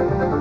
ही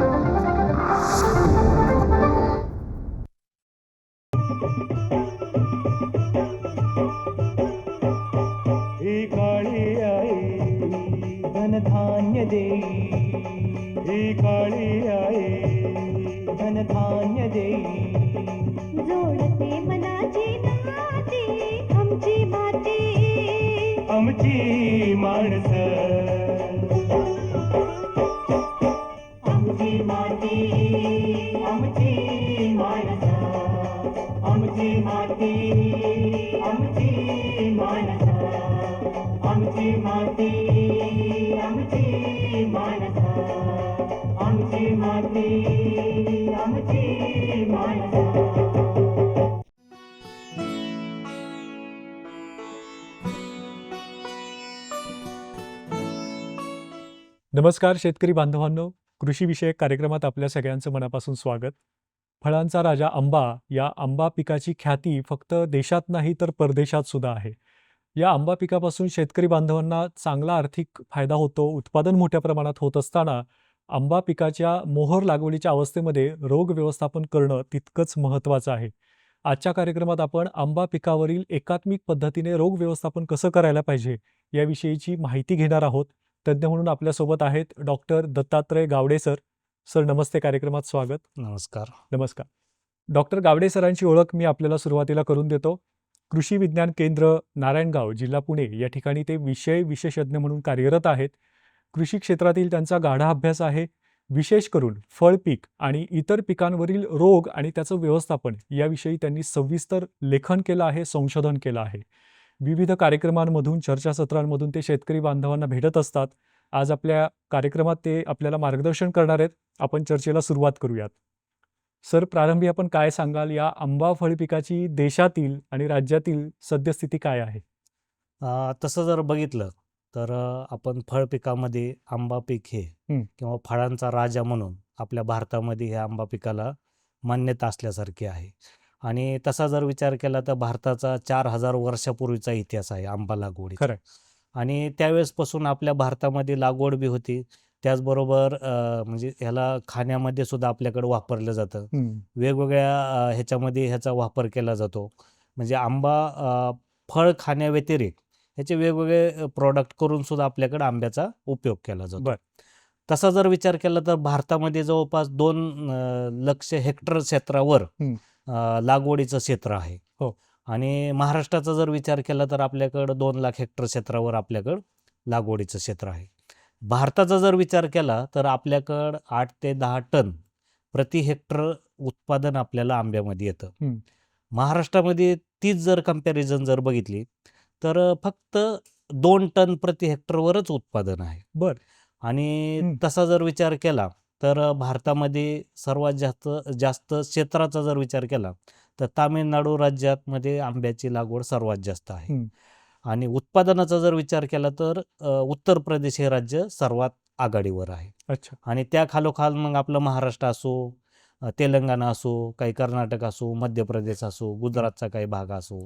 नमस्कार शेतकरी बांधवांनो. कृषीविषयक कार्यक्रमात आपल्या सगळ्यांचं मनापासून स्वागत. फळांचा राजा आंबा या आंबा पिकाची ख्याती फक्त देशात नाही तर परदेशात सुद्धा आहे. या आंबा पिकापासून शेतकरी बांधवांना चांगला आर्थिक फायदा होतो. उत्पादन मोठ्या प्रमाणात होत असताना आंबा पिकाच्या मोहर लागवडीच्या अवस्थेमध्ये रोग व्यवस्थापन करणं तितकंच महत्त्वाचं आहे. आजच्या कार्यक्रमात आपण आंबा पिकावरील एकात्मिक पद्धतीने रोग व्यवस्थापन कसं करायला पाहिजे याविषयीची माहिती घेणार आहोत. तज्ज्ञ म्हणून आपल्यासोबत आहेत doctor Dattatray Gawade sir. Sir नमस्ते कार्यक्रमात स्वागत. नमस्कार. नमस्कार. डॉक्टर गावडे सरांची ओळख मी आपल्याला सुरुवातीला करून देतो. कृषी विज्ञान केंद्र नारायणगाव जिल्हा पुणे या ठिकाणी ते विषय विशेषज्ञ म्हणून कार्यरत आहेत. कृषी क्षेत्रातील त्यांचा गाढा अभ्यास आहे. विशेष करून फळ पीक आणि इतर पिकांवरील रोग आणि त्याचं व्यवस्थापन याविषयी त्यांनी सविस्तर लेखन केलं आहे संशोधन केलं आहे. विविध कार्यक्रमांमधून चर्चासत्रांमधून ते शेतकरी बांधवांना भेटत असतात. आज आपल्या कार्यक्रमात ते आपल्याला मार्गदर्शन करणार आहेत. आपण चर्चेला सुरुवात करूयात. सर प्रारंभी आपण काय सांगाल? या आंबा फळ पिकाची देशातील आणि राज्यातील सद्यस्थिती काय आहे? तसं जर बघितलं तर आपण फळ पिकामध्ये आंबा पीक हे हं. किंवा फळांचा राजा म्हणून आपल्या भारतामध्ये ह्या आंबा पिकाला मान्यता असल्यासारखी आहे. आणि तसा जर विचार केला तर भारताचा चार हजार वर्षापूर्वीचा इतिहास आहे आंबा लागवडी खरंय. आणि त्यावेळेसपासून आपल्या भारतामध्ये लागवड बी होती. त्याचबरोबर म्हणजे ह्याला खाण्यामध्ये सुद्धा आपल्याकडे वापरलं जातं. वेगवेगळ्या ह्याच्यामध्ये ह्याचा वापर केला जातो. म्हणजे आंबा फळ खाण्याव्यतिरिक्त ह्याचे वेगवेगळे प्रॉडक्ट करून सुद्धा आपल्याकडे आंब्याचा उपयोग केला जातो. तसा जर विचार केला तर भारतामध्ये जवळपास दोन लक्ष हेक्टर क्षेत्रावर लागवडीचं क्षेत्र आहे हो. आणि महाराष्ट्राचा जर विचार केला तर आपल्याकडं दोन लाख हेक्टर क्षेत्रावर आपल्याकडं लागवडीचं क्षेत्र आहे भारताचा जर विचार केला तर आपल्याकडं आठ ते दहा टन प्रति हेक्टर उत्पादन आपल्याला आंब्यामध्ये येतं. महाराष्ट्रामध्ये तीच जर कंपॅरिझन जर बघितली तर फक्त दोन टन प्रति हेक्टरवरच उत्पादन आहे बर. आणि. तसा जर विचार केला तर भारतामध्ये सर्वात जास्त जास्त क्षेत्राचा जर विचार केला तर तामिळनाडू राज्यात मध्ये आंब्याची लागवड सर्वात जास्त आहे. आणि उत्पादनाचा जर विचार केला तर उत्तर प्रदेश हे राज्य सर्वात आघाडीवर आहे. अच्छा. आणि त्या खालोखाल मग आपलं महाराष्ट्र असो तेलंगणा असो काही कर्नाटक असो मध्य प्रदेश असो गुजरातचा काही भाग असो.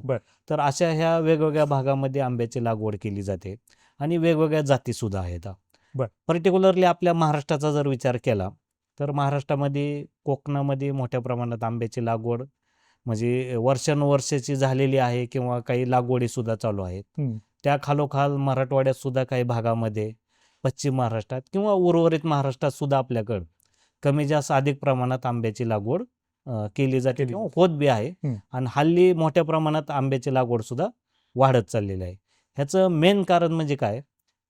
तर अशा ह्या वेगवेगळ्या भागामध्ये आंब्याची लागवड केली जाते. आणि वेगवेगळ्या जातीसुद्धा आहेत. बर. पर्टिक्युलरली आपल्या महाराष्ट्राचा जर विचार केला तर महाराष्ट्रामध्ये कोकणामध्ये मोठ्या प्रमाणात आंब्याची लागवड म्हणजे वर्षानुवर्षाची झालेली आहे किंवा काही लागवडीसुद्धा चालू आहेत. त्या खालोखाल मराठवाड्यात सुद्धा काही भागामध्ये पश्चिम महाराष्ट्रात किंवा उर्वरित महाराष्ट्रात सुद्धा आपल्याकडं कमी जास्त अधिक प्रमाणात आंब्याची लागवड केली जाते होत बी आहे. आणि हल्ली मोठ्या प्रमाणात आंब्याची लागवड सुद्धा वाढत चाललेली आहे ह्याचं मेन कारण म्हणजे काय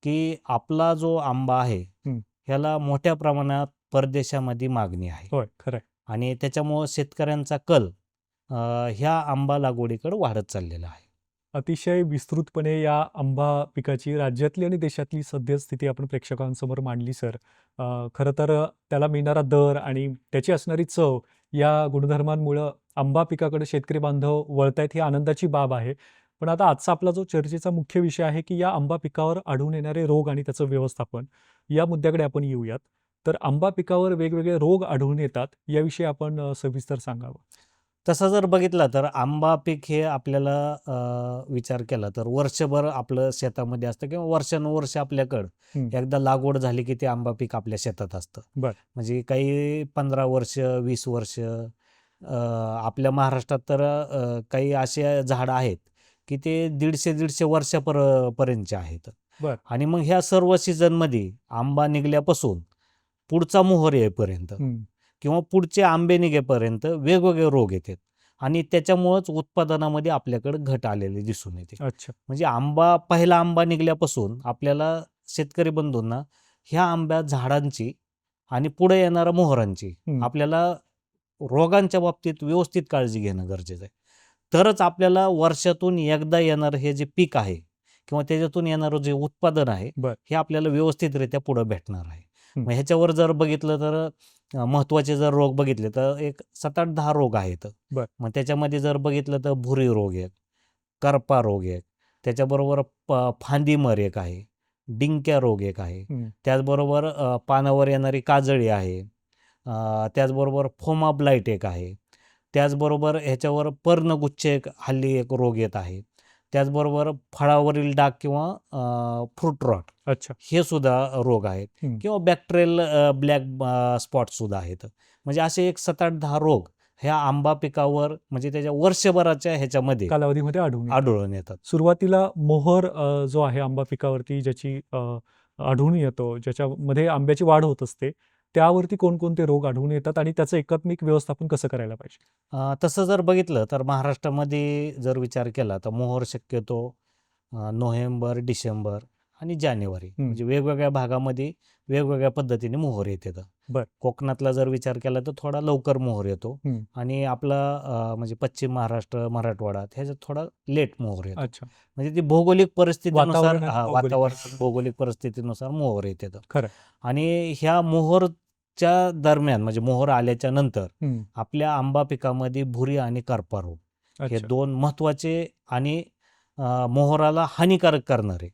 की आपला जो आंबा आहे. ह्याला मोठ्या प्रमाणात परदेशामध्ये मागणी आहे. होय खरंय. आणि त्याच्यामुळं शेतकऱ्यांचा कल ह्या आंबा लागवडीकडे वाढत चाललेला आहे. अतिशय विस्तृतपणे या आंबा पिकाची राज्यातली आणि देशातली सद्यस्थिती आपण प्रेक्षकांसमोर मांडली सर. खरं तर त्याला मिळणारा दर आणि त्याची असणारी चव या गुणधर्मांमुळं आंबा पिकाकडे शेतकरी बांधव वळतायत ही आनंदाची बाब आहे. पण आता आजचा आपला जो चर्चेचा मुख्य विषय आहे की या आंबा पिकावर आढळून येणारे रोग आणि त्याचं व्यवस्थापन या मुद्द्याकडे आपण येऊयात तर आंबा पिकावर वेगवेगळे रोग आढळून येतात याविषयी आपण सविस्तर सांगावं तसं जर बघितलं तर आंबा पीक हे आपल्याला विचार केला तर वर्षभर आपलं शेतामध्ये असतं किंवा वर्षानुवर्ष आपल्याकडं. एकदा लागवड झाली की ते आंबा पीक आपल्या शेतात असतं बर. म्हणजे काही पंधरा वर्ष वीस वर्ष आपल्या महाराष्ट्रात तर काही असे झाडं आहेत की ते दीडशे दीडशे वर्षापर पर्यंतचे आहेत बर. आणि मग ह्या सर्व सीझनमध्ये आंबा निघल्यापासून पुढचा मोहर येईपर्यंत. किंवा पुढचे आंबे निघेपर्यंत वेगवेगळे रोग येतात आणि त्याच्यामुळंच उत्पादनामध्ये आपल्याकडे घट आलेली दिसून येते अच्छा म्हणजे आंबा पहिला आंबा निघल्यापासून आपल्याला शेतकरी बंधूंना ह्या आंब्या झाडांची आणि पुढे येणाऱ्या मोहरांची. आपल्याला रोगांच्या बाबतीत व्यवस्थित काळजी घेणं गरजेचं आहे तरच आपल्याला वर्षातून एकदा येणारं हे जे पीक आहे किंवा त्याच्यातून येणारं जे उत्पादन आहे. हे आपल्याला व्यवस्थितरित्या पुढं भेटणार आहे. मग ह्याच्यावर जर बघितलं तर अ, महत्त्वाचे जर रोग बघितले तर एक सात आठ दहा रोग आहेत. मग त्याच्यामध्ये जर बघितलं तर भुरी रोग एक करपा रोग एक त्याच्याबरोबर प फांदीमर एक आहे डिंक्या रोग एक आहे. त्याचबरोबर पानावर येणारी काजळी आहे त्याचबरोबर फोमा ब्लाईट एक आहे त्याचबरोबर ह्याच्यावर पर्णगुच्छ एक हल्ली एक रोग येत आहे. त्याचबरोबर फळावरील डाग किंवा फ्रूट रॉट अच्छा. हे सुद्धा रोग आहेत. किंवा बॅक्टेरियल ब्लॅक स्पॉट सुद्धा आहेत. म्हणजे असे एक सात आठ दहा रोग ह्या आंबा पिकावर म्हणजे त्याच्या वर्षभराच्या ह्याच्यामध्ये कालावधीमध्ये आढळून. आढळून येतात. सुरुवातीला मोहर जो आहे आंबा पिकावरती ज्याची आढळून येतो ज्याच्यामध्ये आंब्याची वाढ होत असते त्यावरती कोणकोणते रोग आढळून येतात आणि त्याचं एकात्मिक व्यवस्थापन कसं करायला पाहिजे? तसं जर बघितलं तर महाराष्ट्रामध्ये जर विचार केला तर मोहर शक्यतो नोव्हेंबर डिसेंबर आणि जानेवारी म्हणजे वेगवेगळ्या भागामध्ये वेगवेगळ्या पद्धतीने मोहर येतात बर. कोकणातला जर विचार केला तर थोडा लवकर मोहर येतो. आणि आपला म्हणजे पश्चिम महाराष्ट्र मराठवाडा ह्याच्यात थोडा लेट मोहर येतो. म्हणजे ती भौगोलिक परिस्थितीनुसार वातावरण भौगोलिक परिस्थितीनुसार मोहर खरं. आणि ह्या मोहरच्या दरम्यान म्हणजे मोहर आल्याच्यानंतर हं. आपल्या आंबा पिकामध्ये भुरी आणि करपा रोग हे अच्छा दोन महत्त्वाचे आणि मोहराला हानिकारक करणारे.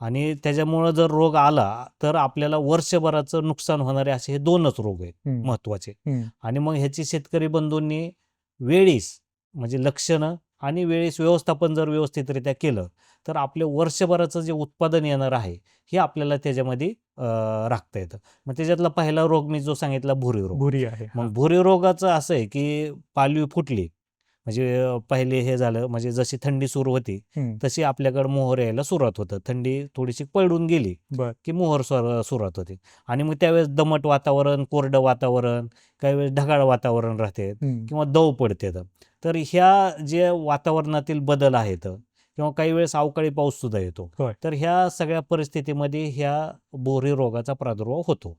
आणि त्याच्यामुळं जर रोग आला तर आपल्याला वर्षभराचं नुकसान होणारे असे हे दोनच रोग आहेत हं. महत्त्वाचे हं. आणि मग ह्याची शेतकरी बंधूंनी वेळीस म्हणजे लक्षणं आणि वेळीस व्यवस्थापन जर व्यवस्थितरित्या केलं तर आपले वर्षभराचं जे उत्पादन येणार आहे हे आपल्याला त्याच्यामध्ये अ, राखता येतं मग त्याच्यातला पहिला रोग मी जो सांगितला भुरी रोग भुरी आहे. मग भुरी रोगाचं असं आहे की पालवी फुटली म्हणजे पहिले हे झालं म्हणजे जशी थंडी सुरू होती. तशी आपल्याकडे मोहर यायला सुरुवात होतं थंडी थोडीशी पळून गेली. की मोहर सुर- सुरुवात होते आणि मग त्यावेळेस दमट वातावरण कोरडं वातावरण काही वेळेस ढगाळ वातावरण राहते. किंवा दव पडते तर ह्या जे वातावरणातील बदल आहेत किंवा काही वेळेस अवकाळी पाऊस सुद्धा येतो. तर ह्या सगळ्या परिस्थितीमध्ये ह्या बोरी रोगाचा प्रादुर्भाव होतो.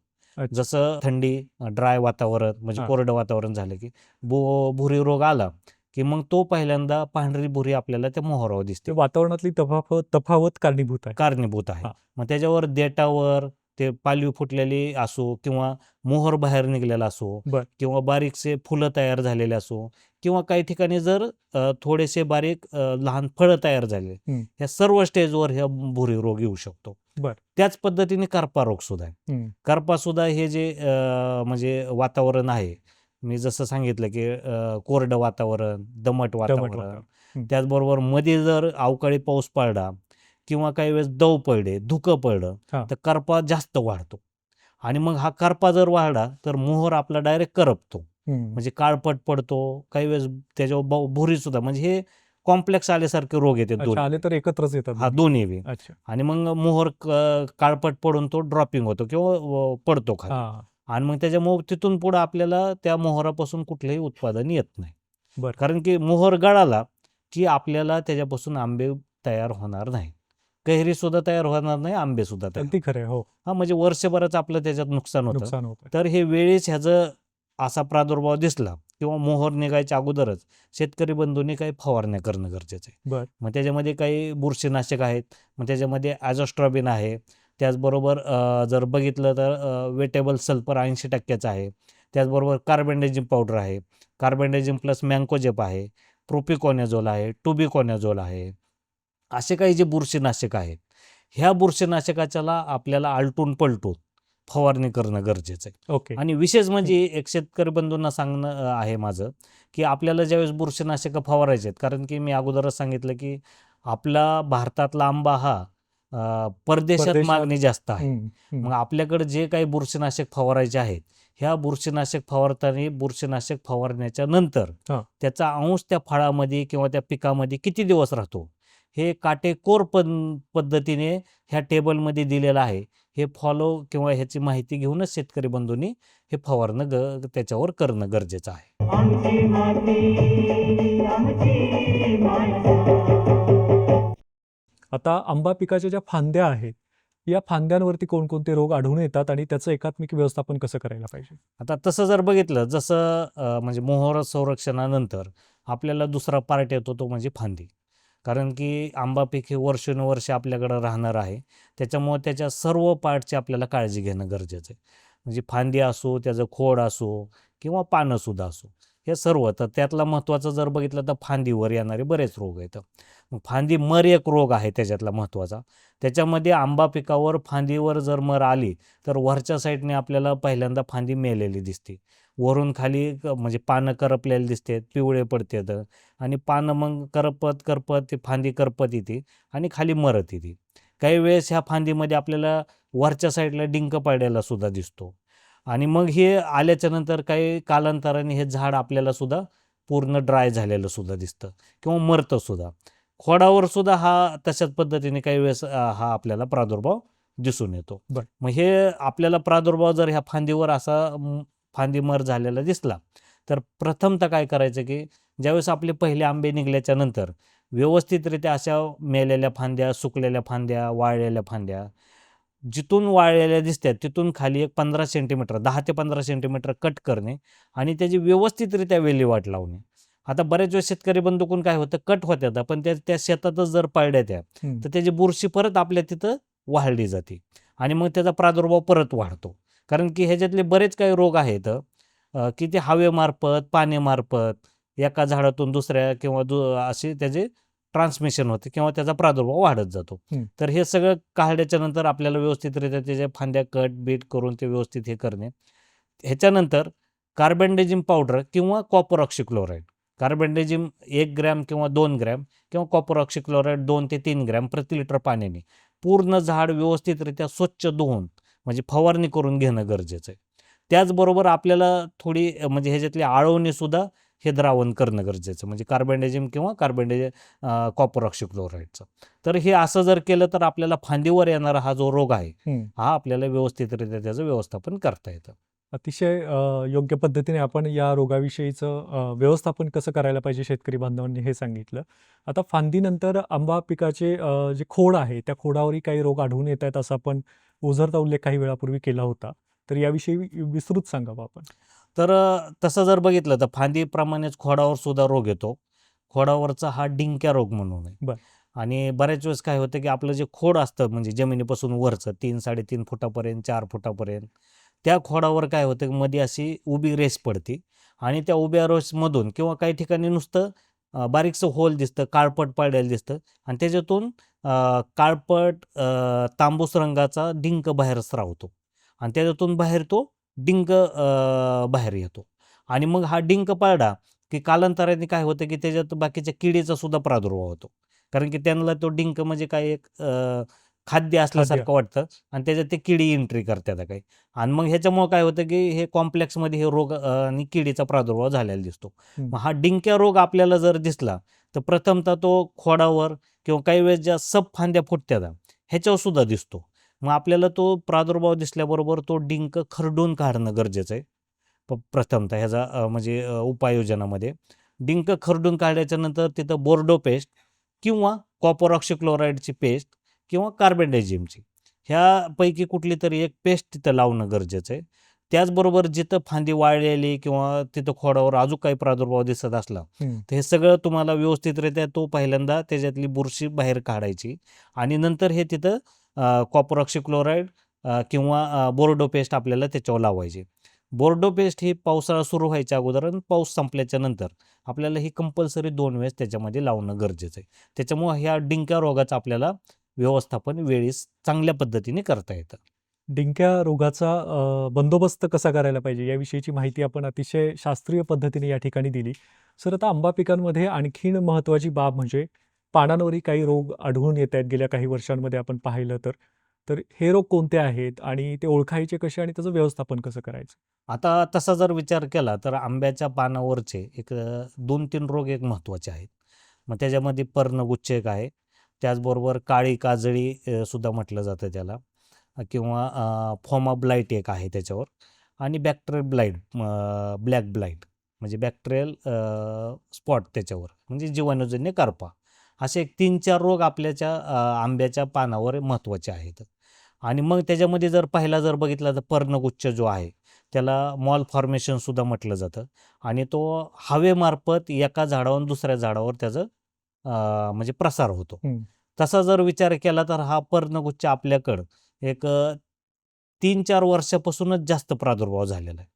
जसं थंडी ड्राय वातावरण म्हणजे. कोरडं वातावरण झालं की बो भुरी रोग आला की मग तो पहिल्यांदा पांढरी भुरी आपल्याला त्या मोहरावर दिसते वातावरणातली तफावत तफावत कारणीभूत आहे कारणीभूत आहे. मग त्याच्यावर देटावर ते पालवी फुटलेली असो किंवा मोहर बाहेर निघलेला असो. किंवा बारीकसे फुलं तयार झालेले असो किंवा काही ठिकाणी जर थोडेसे बारीक लहान फळं तयार झाले. ह्या सर्व स्टेजवर ह्या भुरी रोग येऊ शकतो बर. त्याच पद्धतीने करपा रोग सुद्धा आहे. करपा सुद्धा हे जे म्हणजे वातावरण आहे मी जसं सांगितलं की कोरडं वातावरण दमट वातावरण. त्याचबरोबरमध्ये जर अवकाळी पाऊस पडला किंवा काही वेळेस दव पडले धुकं पडलं. तर करपा जास्त वाढतो. आणि मग हा करपा जर वाढला तर मोहर आपला डायरेक्ट करपतो. म्हणजे काळपट पडतो काही वेळेस त्याच्यावर भुरी सुद्धा म्हणजे हे कॉम्प्लेक्स आल्यासारखे रोग येतात अच्छा दोन आले तर एकत्रच येतात हा दोन्ही आणि मग मोहर काळपट पडून तो ड्रॉपिंग होतो किंवा पडतो हा. आणि मग त्याच्यामुळे तिथून पुढे आपल्याला त्या मोहरापासून कुठलंही उत्पादन येत नाही. बरं. कारण की मोहर गळाला की आपल्याला त्याच्यापासून आंबे तयार होणार नाही. कैरी सुद्धा तयार होणार नाही आंबे सुद्धा अगदी खरं हो. हा म्हणजे वर्षभराचं आपलं त्याच्यात नुकसान होतं. नुकसान होत. तर हे वेळेस ह्याचं असा प्रादुर्भाव दिसला किंवा मोहर निघायच्या अगोदरच शेतकरी बंधूंनी काही फवारण्या करणं गरजेचं आहे. मग त्याच्यामध्ये काही बुरशीनाशक आहेत मग त्याच्यामध्ये ॲझोस्ट्रॉबिन आहे त्याचबरोबर जर बघितलं तर वेटेबल सल्फर ऐंशी टक्क्याचं आहे. त्याचबरोबर कार्बेंडेजिम पावडर आहे. कार्बेंडेजिम प्लस मँकोजेप आहे. प्रोपिकॉनेझोल आहे. टुबिकॉनेझोल आहे. असे काही जे बुरशीनाशक आहेत. ह्या बुरशीनाशकाच्याला आपल्याला आलटून पलटून फवारणी करणं गरजेचं आहे. ओके. आणि विशेष म्हणजे एक शेतकरी बंधूंना सांगणं आहे माझं की आपल्याला ज्यावेळेस बुरशीनाशकं फवारायचे आहेत कारण की मी अगोदरच सांगितलं की आपला भारतातला आंबा हा परदेशात परदेशात- मागणी जास्त आहे. मग आपल्याकडे जे काही बुरशीनाशक फवारायचे आहेत ह्या बुरशीनाशक फवारताना बुरशीनाशक फवारण्याच्या नंतर हा. त्याचा अंश त्या फळामध्ये किंवा त्या पिकामध्ये किती दिवस राहतो? हे काटेकोर पद पद्धतीने ह्या टेबलमध्ये दिलेलं आहे. हे फॉलो किंवा ह्याची माहिती घेऊनच शेतकरी बंधूंनी हे फवारणं ग त्याच्यावर करणं गरजेचं आहे. आमची माती आमची माणसं. आता आंबा पिकाच्या ज्या फांद्या आहेत या फांद्यांवरती कोणकोणते रोग आढळून येतात आणि त्याचं एकात्मिक व्यवस्थापन कसं करायला पाहिजे? आता तसं जर बघितलं जसं म्हणजे मोहर संरक्षणानंतर आपल्याला दुसरा पार्ट येतो तो म्हणजे फांदी. कारण की आंबा पीक हे वर्षानुवर्ष आपल्याकडं राहणार आहे. त्याच्यामुळे त्याच्या सर्व पार्टची आपल्याला काळजी घेणं गरजेचं आहे. म्हणजे फांदी असो त्याचं खोड असो किंवा पानंसुद्धा असो. हे सर्व. तर त्यातला महत्त्वाचं जर बघितलं तर फांदीवर येणारे बरेच रोग आहेत. मग फांदी मर एक रोग आहे त्याच्यातला महत्त्वाचा. त्याच्यामध्ये आंबा पिकावर फांदीवर जर मर आली तर वरच्या साईडने आपल्याला पहिल्यांदा फांदी मेलेली दिसते. वरून खाली क- म्हणजे पानं करपलेली दिसतात पिवळे पडतात आणि पानं मग करपत करपत ती फांदी करपत येते आणि खाली मरत येते. काही वेळेस ह्या फांदीमध्ये आपल्याला वरच्या साईडला डिंक पडलेला सुद्धा दिसतो. आणि मग हे आल्याच्यानंतर काही कालांतराने हे झाड आपल्याला सुद्धा पूर्ण ड्राय झालेलं सुद्धा दिसतं किंवा मरतं सुद्धा खोडावर सुद्धा हा तशाच पद्धतीने काही वेळेस हा आपल्याला प्रादुर्भाव दिसून येतो. मग हे आपल्याला प्रादुर्भाव जर ह्या फांदीवर असा फांदी मर झालेला दिसला तर प्रथमतः काय करायचं की ज्यावेळेस आपले पहिले आंबे निघल्याच्या नंतर व्यवस्थितरित्या अशा मेलेल्या फांद्या सुकलेल्या फांद्या वाळलेल्या फांद्या जिथून वाळलेल्या दिसतात तिथून खाली एक पंधरा सेंटीमीटर दहा ते पंधरा सेंटीमीटर कट करणे आणि त्याची व्यवस्थितरित्या वेलीवाट लावणे. आता बऱ्याच वेळेस शेतकरी बंधूकून काय होतं कट होत्यात पण त्या त्या शेतातच जर पडल्या त्या. तर त्याची बुरशी परत आपल्या तिथं वाढली जाते आणि मग त्याचा प्रादुर्भाव परत वाढतो. कारण की ह्याच्यातले बरेच काही रोग आहेत की ते हवेमार्फत पाण्यामार्फत एका झाडातून दुसऱ्या किंवा दु असे त्याचे ट्रान्समिशन होते किंवा त्याचा प्रादुर्भाव वाढत जातो. तर हे सगळं काढल्याच्या नंतर आपल्याला व्यवस्थितरित्या त्याच्या फांद्या कट बीट करून ते व्यवस्थित हे करणे. ह्याच्यानंतर कार्बेंडेजिम पावडर किंवा कॉपर ऑक्सिक्लोराईड कार्बेंडेजिम एक ग्रॅम किंवा दोन ग्रॅम किंवा कॉपर ऑक्सिक्लोराईड दोन ते तीन ग्रॅम प्रति लिटर पाण्याने पूर्ण झाड व्यवस्थितरित्या स्वच्छ धुवून म्हणजे फवारणी करून घेणं गरजेचं आहे. त्याचबरोबर आपल्याला थोडी म्हणजे ह्याच्यातली आळवणी सुद्धा हे द्रावण करणं गरजेचं. म्हणजे कार्बेंडेजिम किंवा कार्बेंडेज कॉपर ऑक्सिक्लोराईडचं तर हे असं जर केलं तर आपल्याला फांदीवर येणारा हा जो रोग आहे. हा आपल्याला व्यवस्थितरित्या त्याचं व्यवस्थापन करता येतं. अतिशय योग्य पद्धतीने आपण या रोगाविषयीचं व्यवस्थापन कसं करायला पाहिजे शेतकरी बांधवांनी हे सांगितलं. आता फांदीनंतर आंबा पिकाचे जे खोड आहे त्या खोडावरही काही रोग आढळून येत आहेत असा आपण ओझरता उल्लेख काही वेळापूर्वी केला होता. तर याविषयी विस्तृत सांगावं आपण. तर तसं जर बघितलं तर फांदीप्रमाणेच खोडावर सुद्धा रोग येतो. खोडावरचा हा डिंक्या रोग म्हणून. आहे. आणि बऱ्याच वेळेस काय होतं की आपलं जे खोड असतं म्हणजे जमिनीपासून वरचं तीन साडेतीन फुटापर्यंत चार फुटापर्यंत त्या खोडावर काय होतं की मध्ये अशी उभी रेस पडते आणि त्या उभ्या रेसमधून किंवा काही ठिकाणी नुसतं बारीकसं होल दिसतं काळपट पडलेलं दिसतं आणि त्याच्यातून काळपट तांबूस रंगाचा डिंक बाहेर स्रावतो आणि त्याच्यातून बाहेर तो डिंक बाहेर येतो. आणि मग हा डिंक पडला की कालांतराने काय होतं की त्याच्यात बाकीच्या किडीचा सुद्धा प्रादुर्भाव होतो. कारण की त्यांना तो डिंक म्हणजे काय एक खाद्य असल्यासारखं वाटतं आणि त्याच्यात ते किडी एंट्री करतात काही. आणि मग ह्याच्यामुळं काय होतं की हे कॉम्प्लेक्समध्ये हे रोग आणि किडीचा प्रादुर्भाव झालेला दिसतो. मग हा डिंक्या रोग आपल्याला जर दिसला तर प्रथमतः तो खोडावर किंवा काही वेळेस ज्या सब फांद्या फुटत्यात ह्याच्यावर सुद्धा दिसतो. मग आपल्याला तो प्रादुर्भाव दिसल्याबरोबर तो डिंक खरडून काढणं गरजेचं आहे. प प्रथमतः ह्याचा म्हणजे उपाययोजनामध्ये. डिंक खरडून काढल्याच्या नंतर तिथं बोर्डो पेस्ट किंवा कॉपर ऑक्सिक्लोराईडची पेस्ट किंवा कार्बेंडायझिमची. ह्यापैकी कुठली तरी एक पेस्ट तिथं लावणं गरजेचं आहे. त्याचबरोबर जिथं फांदी वाळलेली किंवा तिथं खोडावर अजून काही प्रादुर्भाव दिसत असला. तर हे सगळं तुम्हाला व्यवस्थितरित्या तो पहिल्यांदा त्याच्यातली बुरशी बाहेर काढायची आणि नंतर हे तिथं कॉपर ऑक्सिक्लोराईड किंवा बोर्डो पेस्ट आपल्याला त्याच्यावर लावायची. बोर्डो पेस्ट ही पावसाळा सुरू व्हायच्या अगोदर आणि पाऊस संपल्याच्या नंतर आपल्याला ही कंपल्सरी दोन वेळेस त्याच्यामध्ये लावणं गरजेचं आहे. त्याच्यामुळं ह्या डिंक्या रोगाचं आपल्याला व्यवस्थापन वेळीस चांगल्या पद्धतीने करता येतं. डिंक्या रोगाचा बंदोबस्त कसा करायला पाहिजे? याविषयीची माहिती आपण अतिशय शास्त्रीय पद्धतीने या ठिकाणी दिली. सर आता आंबा पिकांमध्ये आणखीन महत्त्वाची बाब म्हणजे पानांवरही काही रोग आढळून येत आहेत गेल्या काही वर्षांमध्ये आपण पाहिलं तर. तर हे रोग कोणते आहेत आणि ते ओळखायचे कसे आणि त्याचं व्यवस्थापन कसं करायचं? आता तसा जर विचार केला तर आंब्याच्या पानावरचे एक दोन तीन रोग एक महत्त्वाचे आहेत. मग त्याच्यामध्ये पर्णगुच्छ एक आहे. त्याचबरोबर काळी काजळी सुद्धा म्हटलं जातं त्याला. किंवा फॉमा ब्लाईट एक आहे त्याच्यावर. आणि बॅक्टेरियल ब्लाईट ब्लॅक ब्लाईट म्हणजे बॅक्टेरियल स्पॉट त्याच्यावर. म्हणजे जीवाणूजन्य कारपा. असे एक तीन चार रोग आपल्याच्या आंब्याच्या पानावर महत्त्वाचे आहेत. आणि मग त्याच्यामध्ये जर पहिला जर बघितला तर पर्णगुच्छ जो आहे त्याला मॉल फॉर्मेशन सुद्धा म्हटलं जातं. आणि तो हवेमार्फत एका झाडावरून दुसऱ्या झाडावर त्याचं म्हणजे प्रसार होतो. तसा जर विचार केला तर हा पर्णगुच्छ आपल्याकडं एक तीन चार वर्षापासूनच जास्त प्रादुर्भाव झालेला आहे.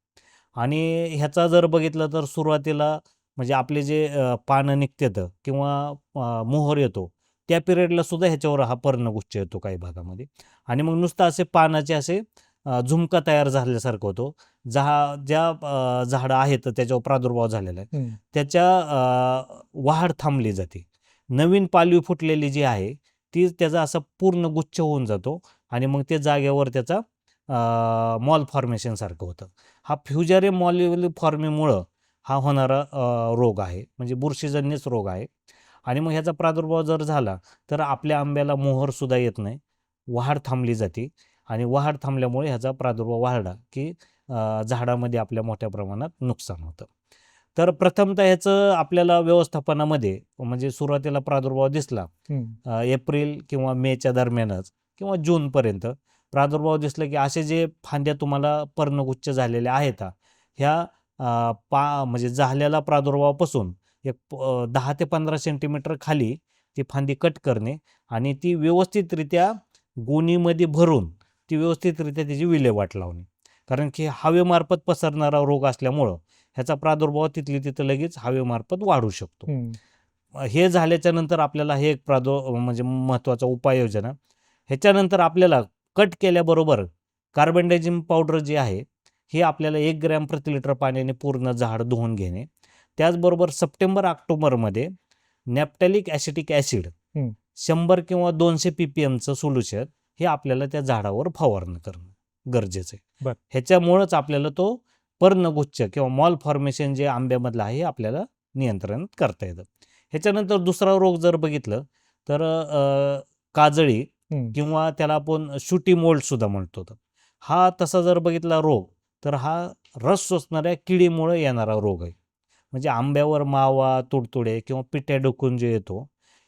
आणि ह्याचा जर बघितलं तर सुरुवातीला म्हणजे आपले जे पानं निघतात किंवा मोहर येतो त्या पिरियडला सुद्धा ह्याच्यावर हा पर्णगुच्छ येतो काही भागामध्ये. आणि मग नुसतं असे पानाचे असे झुमका तयार झाल्यासारखं होतो. जहा ज्या झाडं आहेत त्याच्यावर प्रादुर्भाव झालेला आहे. त्याच्या वाढ थांबली जाते. नवीन पालवी फुटलेली जी आहे ती त्याचा असा पूर्ण गुच्छ होऊन जातो आणि मग ते जागेवर त्याचा मॉल फॉर्मेशनसारखं होतं. हा फ्युजरे मॉल फॉर्मीमुळं हा होणारा रोग आहे. म्हणजे बुरशीजन्यच रोग आहे. आणि मग ह्याचा प्रादुर्भाव जर झाला तर आपल्या आंब्याला मोहरसुद्धा येत नाही. वाढ थांबली जाते. आणि वाढ थांबल्यामुळे ह्याचा प्रादुर्भाव वाढला की झाडामध्ये आपल्या मोठ्या प्रमाणात नुकसान होतं. तर प्रथमतः ह्याचं आपल्याला व्यवस्थापनामध्ये म्हणजे सुरुवातीला प्रादुर्भाव दिसला एप्रिल किंवा मेच्या दरम्यानच किंवा जूनपर्यंत प्रादुर्भाव दिसला की असे जे फांद्या तुम्हाला पर्णगुच्छ झालेल्या आहेत ह्या पा म्हणजे झालेला प्रादुर्भावापासून एक दहा ते पंधरा सेंटीमीटर खाली ती फांदी कट करणे आणि ती व्यवस्थितरित्या गोणीमध्ये भरून ती व्यवस्थितरित्या त्याची विल्हेवाट लावणे. कारण की हवेमार्फत पसरणारा रोग असल्यामुळं ह्याचा प्रादुर्भाव तिथली तिथं लगेच हवेमार्फत वाढू शकतो. हं. हे झाल्याच्यानंतर आपल्याला हे एक प्रादुर् म्हणजे महत्त्वाचा उपाययोजना. ह्याच्यानंतर आपल्याला कट केल्याबरोबर कार्बन डायझिम पावडर जी आहे ही आपल्याला एक ग्रॅम प्रति लिटर पाण्याने पूर्ण झाड धुवून घेणे त्याचबरोबर सप्टेंबर ऑक्टोबरमध्ये नॅप्टॅलिक ॲसिटिक ॲसिड. शंभर किंवा दोनशे पी पी एमचं सोल्युशन हे आपल्याला त्या झाडावर फवारणं करणं गरजेचं आहे. ह्याच्यामुळंच आपल्याला तो पर्णगुच्छ किंवा मॉल फॉर्मेशन जे आंब्यामधलं आहे हे आपल्याला नियंत्रण करता येतं ह्याच्यानंतर दुसरा रोग जर बघितलं तर काजळी. किंवा त्याला आपण शुटी मोल्ड सुद्धा म्हणतो. हा तसा जर बघितला रोग तर हा रस शोषणाऱ्या किडीमुळे येणारा रोग आहे. म्हणजे आंब्यावर मावा तुडतुडे किंवा पिट्या डोकून जे येतो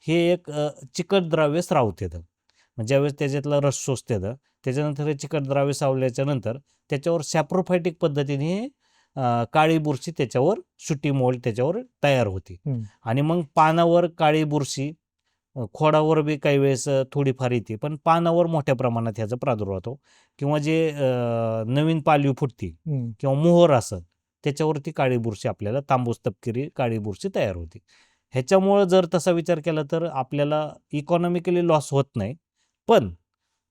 हे एक चिकट द्रव्य स्रावत येतं. म्हणजे ज्यावेळेस त्याच्यातला रस शोषत येतं त्याच्यानंतर हे चिकट द्रव्य सावल्याच्या नंतर त्याच्यावर सॅप्रोफायटिक पद्धतीने काळी बुरशी त्याच्यावर सुटी मोल्ड त्याच्यावर तयार होते. आणि मग पानावर काळी बुरशी खोडावर बी काही वेळेस थोडीफार येते. पण पानावर मोठ्या प्रमाणात ह्याचा प्रादुर्भाव होतो. किंवा जे नवीन पालवी फुटती. किंवा मोहर असत त्याच्यावरती काळी बुरशी आपल्याला तांबूस तपकिरी काळी बुरशी तयार होते. ह्याच्यामुळं जर तसा विचार केला तर आपल्याला इकॉनॉमिकली लॉस होत नाही. पण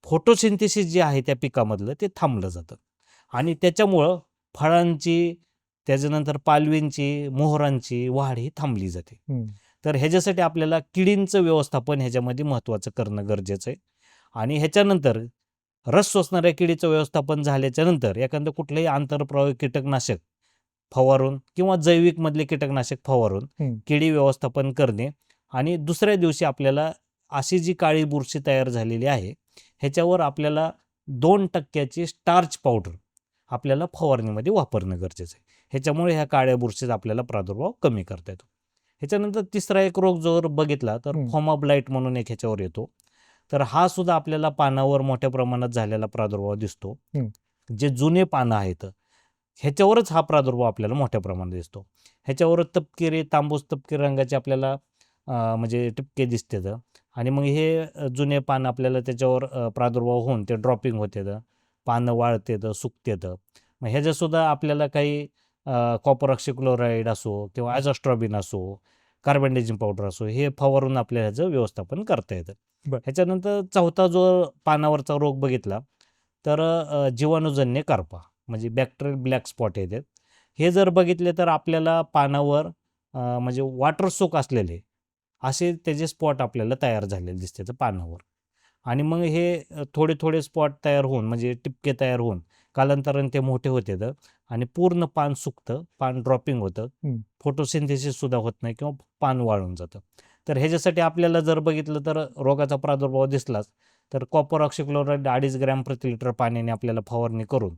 फोटोसिंथेसिस जे आहे त्या पिकामधलं ते थांबलं जातं. आणि त्याच्यामुळं फळांची त्याच्यानंतर पालवींची मोहरांची वाढ ही थांबली जाते. तर ह्याच्यासाठी आपल्याला किडींचं व्यवस्थापन ह्याच्यामध्ये महत्त्वाचं करणं गरजेचं आहे. आणि ह्याच्यानंतर रस शोषणाऱ्या किडीचं व्यवस्थापन झाल्याच्यानंतर एखादं कुठलंही आंतरप्रवाही कीटकनाशक फवारून किंवा जैविकमधले कीटकनाशक फवारून. किडी व्यवस्थापन करणे आणि दुसऱ्या दिवशी आपल्याला अशी जी काळी बुरशी तयार झालेली आहे ह्याच्यावर आपल्याला दोन टक्क्याची स्टार्च पावडर आपल्याला फवारणीमध्ये वापरणं गरजेचं आहे. ह्याच्यामुळे ह्या काळ्या बुरशीचा आपल्याला प्रादुर्भाव कमी करता येतो. ह्याच्यानंतर तिसरा एक रोग जर बघितला तर हं. फॉमाब्लाईट म्हणून एक ह्याच्यावर येतो. तर हा सुद्धा आपल्याला पानावर मोठ्या प्रमाणात झालेला प्रादुर्भाव दिसतो. जे जुने पानं आहेत ह्याच्यावरच हा प्रादुर्भाव आपल्याला मोठ्या प्रमाणात दिसतो. ह्याच्यावर तपकिरी तांबूस तपकिरी रंगाचे आपल्याला म्हणजे टिपके दिसतात. आणि मग हे जुने पानं आपल्याला त्याच्यावर प्रादुर्भाव होऊन ते ड्रॉपिंग होते पानं वाळतेत सुकतेत. मग ह्याच्यासुद्धा आपल्याला काही कॉपर ऑक्सिक्लोराईड असो किंवा ॲझॉस्ट्रॉबिन असो कार्बन डायझिम पावडर असो हे फवारून आपल्याला ह्याचं व्यवस्थापन करता येतं. ह्याच्यानंतर चौथा जो पानावरचा रोग बघितला तर जीवाणूजन्य करपा म्हणजे बॅक्टेरियल ब्लॅक स्पॉट येतात हे जर बघितले तर आपल्याला पानावर म्हणजे वॉटर सोक असलेले असे त्याचे स्पॉट आपल्याला तयार झालेले दिसते पानावर. आणि मग हे थोडे थोडे स्पॉट तयार होऊन म्हणजे टिपके तयार होऊन कालांतराने ते मोठे होते तर आणि पूर्ण पान सुकतं पान ड्रॉपिंग होतं. फोटोसिंथेसिस सुद्धा होत नाही किंवा पान वाळून जातं. तर ह्याच्यासाठी आपल्याला जर बघितलं तर रोगाचा प्रादुर्भाव दिसलाच तर कॉपर ऑक्सिक्लोराईड अडीच ग्रॅम प्रति लिटर पाण्याने आपल्याला फवारणी करून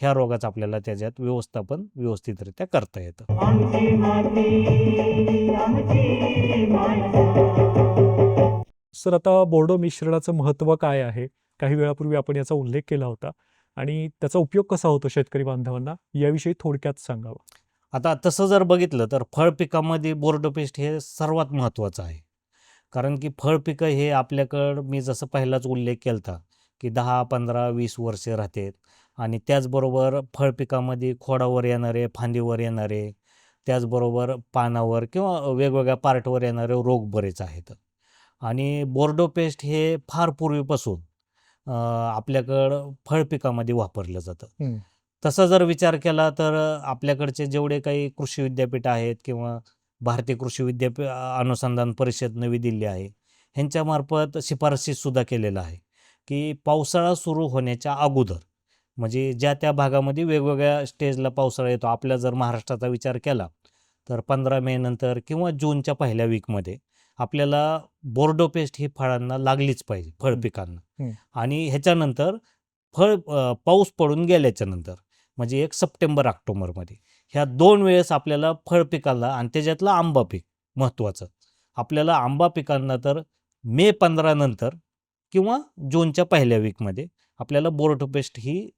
ह्या रोगाचं आपल्याला त्याच्यात व्यवस्थापन व्यवस्थितरित्या करता येतं. आमची माती आमची माणसं. सर आता बोर्डो मिश्रणाचं महत्त्व काय आहे? काही वेळापूर्वी आपण याचा उल्लेख केला होता. आणि त्याचा उपयोग कसा होतो शेतकरी बांधवांना? याविषयी थोडक्यात सांगावं. आता तसं जर बघितलं तर फळ पिकामध्ये बोर्डो पेस्ट हे सर्वात महत्त्वाचं आहे. कारण की फळ पिकं हे आपल्याकडं मी जसं पहिलाच उल्लेख केला होता की दहा पंधरा वीस वर्षे राहतात आणि त्याचबरोबर फळ पिकामध्ये खोडावर येणारे फांदीवर येणारे त्याचबरोबर पानावर किंवा वेगवेगळ्या पार्टवर येणारे रोग बरेच आहेत. आणि बोर्डो पेस्ट हे फार पूर्वीपासून आपल्याकडं फळ पिकामध्ये वापरलं जातं. तसा जर विचार केला तर आपल्याकडचे जेवढे काही कृषी विद्यापीठ आहेत किंवा भारतीय कृषी विद्यापीठ अनुसंधान परिषद नवी दिल्ली आहे ह्यांच्यामार्फत शिफारशीसुद्धा केलेलं आहे की पावसाळा सुरू होण्याच्या अगोदर म्हणजे ज्या त्या भागामध्ये वेगवेगळ्या स्टेजला पावसाळा येतो आपल्या जर महाराष्ट्राचा विचार केला तर पंधरा मे नंतर किंवा जूनच्या पहिल्या वीकमध्ये आपल्याला बोर्डो पेस्ट ही फळांना लागलीच पाहिजे फळ. पिकांना. आणि ह्याच्यानंतर फळ पाऊस पडून गेल्याच्यानंतर म्हणजे एक सप्टेंबर ऑक्टोबरमध्ये ह्या दोन वेळेस आपल्याला फळ पिकाला आणि त्याच्यातलं आंबा पीक महत्त्वाचं आपल्याला आंबा पिकांना तर मे पंधरा नंतर किंवा जूनच्या पहिल्या वीकमध्ये आपल्याला बोर्डो पेस्ट ही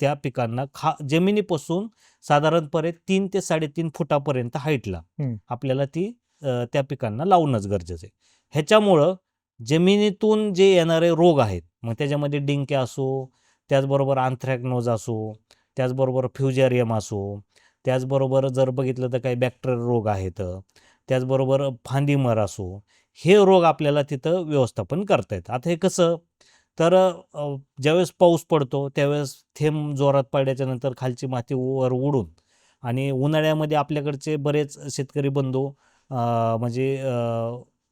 त्या पिकांना खा जमिनीपासून साधारणपणे तीन ते साडेतीन फुटापर्यंत हाईटला. आपल्याला ती त्या पिकांना लावणंच गरजेचं आहे. ह्याच्यामुळं जमिनीतून जे येणारे रोग आहेत मग त्याच्यामध्ये डिंके असो त्याचबरोबर आंथ्रॅक्नोज असो त्याचबरोबर फ्युजेरियम असो त्याचबरोबर जर बघितलं तर काही बॅक्टेरियल रोग आहेत त्याचबरोबर फांदीमर असो हे रोग आपल्याला तिथं व्यवस्थापन करता येतं. आता हे कसं? तर ज्यावेळेस पाऊस पडतो त्यावेळेस थेंब जोरात पडल्याच्या नंतर खालची माती वर उडून आणि उन्हाळ्यामध्ये आपल्याकडचे बरेच शेतकरी बंधू म्हणजे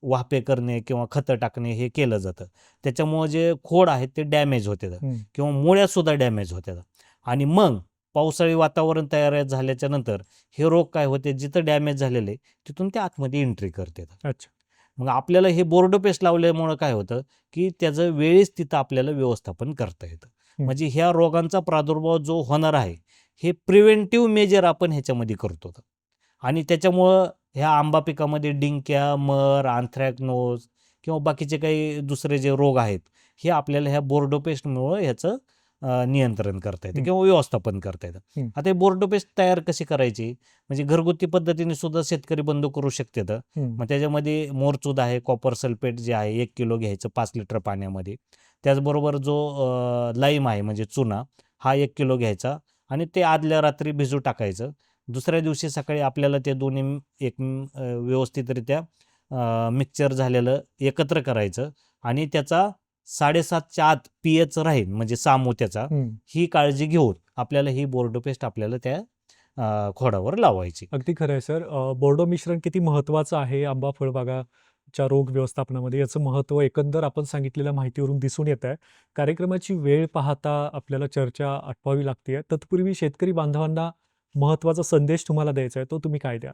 वाफे करणे किंवा खतं टाकणे हे केलं जातं. त्याच्यामुळं जे खोड आहेत ते डॅमेज होते. किंवा मुळ्यासुद्धा डॅमेज होत्या आणि मग पावसाळी वातावरण तयार झाल्याच्यानंतर हे रोग काय होते जिथं डॅमेज झालेले तिथून ते आतमध्ये एंट्री करते अच्छा. मग आपल्याला हे बोर्डो पेस्ट लावल्यामुळं काय होतं की त्याचं वेळेस तिथं आपल्याला व्यवस्थापन करता येतं. म्हणजे ह्या रोगांचा प्रादुर्भाव जो होणार आहे हे प्रिव्हेंटिव्ह मेजर आपण ह्याच्यामध्ये करतो. आणि त्याच्यामुळं ह्या आंबा पिकामध्ये डिंक्या मर आंथ्रॅकनोज किंवा बाकीचे काही दुसरे जे रोग आहेत हे आपल्याला ह्या बोर्डो पेस्टमुळं ह्याचं नियंत्रण करता येतं. किंवा व्यवस्थापन करता येतं. आता हे बोर्डो पेस्ट तयार कशी करायची म्हणजे घरगुती पद्धतीने सुद्धा शेतकरी बंधू करू शकतात हं. मग त्याच्यामध्ये मोरचूद आहे कॉपर सल्फेट जे आहे एक किलो घ्यायचं पाच लिटर पाण्यामध्ये त्याचबरोबर जो लाईम आहे म्हणजे चुना हा एक किलो घ्यायचा आणि ते आदल्या रात्री भिजू टाकायचं दुसऱ्या दिवशी सकाळी आपल्याला ते दोन्ही एक व्यवस्थितरित्या मिक्सचर झालेलं एकत्र करायचं आणि त्याचा साडेसातच्या आत पी एच राहील म्हणजे सामोत्याचा हं. ही काळजी घेऊन आपल्याला ही बोर्डो पेस्ट आपल्याला त्या खोडावर लावायची. अगदी खरं आहे सर बोर्डो मिश्रण किती महत्त्वाचं आहे आंबा फळबागाच्या रोग व्यवस्थापनामध्ये? याचं महत्त्व एकंदर आपण सांगितलेल्या माहितीवरून दिसून येत आहे. कार्यक्रमाची वेळ पाहता आपल्याला चर्चा आठवावी लागते. तत्पूर्वी शेतकरी बांधवांना महत्त्वाचा संदेश तुम्हाला द्यायचा आहे तो तुम्ही काय द्या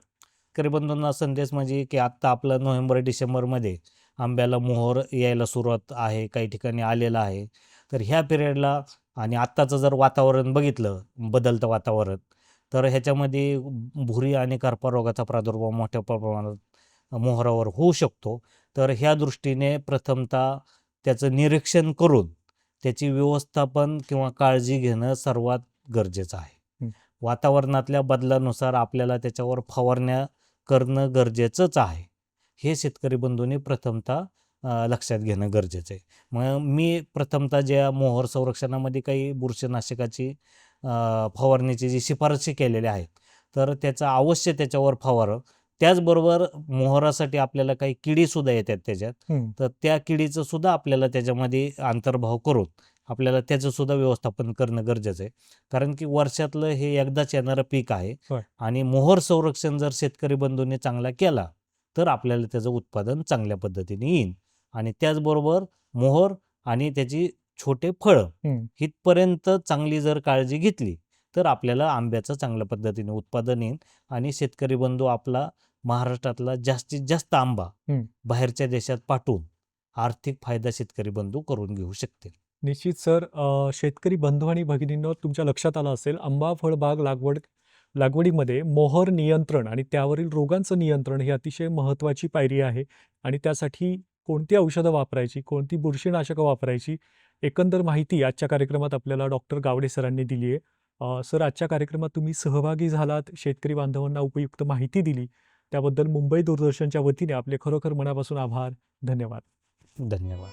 करीबंधूंना संदेश म्हणजे की आत्ता आपलं नोव्हेंबर डिसेंबरमध्ये आंब्याला मोहर यायला सुरुवात आहे काही ठिकाणी आलेला आहे. तर ह्या पिरियडला आणि आत्ताचं जर वातावरण बघितलं बदलतं वातावरण तर ह्याच्यामध्ये भुरी आणि करपा रोगाचा प्रादुर्भाव मोठ्या प्रमाणात मोहरावर होऊ शकतो. तर ह्या दृष्टीने प्रथमतः त्याचं निरीक्षण करून त्याची व्यवस्थापन किंवा काळजी घेणं सर्वात गरजेचं आहे. वातावरणातल्या बदलानुसार आपल्याला त्याच्यावर फवारण्या करणं गरजेचंच आहे. हे शेतकरी बंधूंनी प्रथमतः लक्षात घेणं गरजेचं आहे. मग मी प्रथमतः ज्या मोहर संरक्षणामध्ये काही बुरशीनाशकाची फवारणीची जी शिफारशी केलेल्या आहेत तर त्याचा अवश्य त्याच्यावर फवारं. त्याचबरोबर मोहरासाठी आपल्याला काही किडीसुद्धा येतात त्याच्यात. तर त्या किडीचं सुद्धा आपल्याला त्याच्यामध्ये अंतर्भाव करून आपल्याला त्याचं सुद्धा व्यवस्थापन करणं गरजेचं आहे कारण की वर्षातलं हे एकदाच येणारं पीक आहे. आणि मोहर संरक्षण जर शेतकरी बंधूंनी चांगला केला तर आपल्याला त्याचं उत्पादन चांगल्या पद्धतीने येईल आणि त्याचबरोबर मोहर आणि त्याची छोटे फळं. हितपर्यंत चांगली जर काळजी घेतली तर आपल्याला आंब्याचं चांगल्या पद्धतीने उत्पादन येईल आणि शेतकरी बंधू आपला महाराष्ट्रातला जास्तीत जास्त आंबा. बाहेरच्या देशात पाठवून आर्थिक फायदा शेतकरी बंधू करून घेऊ शकतील निश्चित सर शेतकरी बंधू आणि भगिनींवर तुमच्या लक्षात आलं असेल आंबा फळबाग लागवड लागवडीमध्ये मोहर नियंत्रण आणि त्यावरील रोगांचं नियंत्रण ही अतिशय महत्त्वाची पायरी आहे आणि त्यासाठी कोणती औषधं वापरायची कोणती बुरशीनाशकं वापरायची एकंदर माहिती आजच्या कार्यक्रमात आपल्याला डॉक्टर गावडे सरांनी दिली आहे. सर आजच्या कार्यक्रमात तुम्ही सहभागी झालात शेतकरी बांधवांना उपयुक्त माहिती दिली. त्याबद्दल मुंबई दूरदर्शनच्या वतीने आपले खरोखर मनापासून आभार. धन्यवाद. धन्यवाद.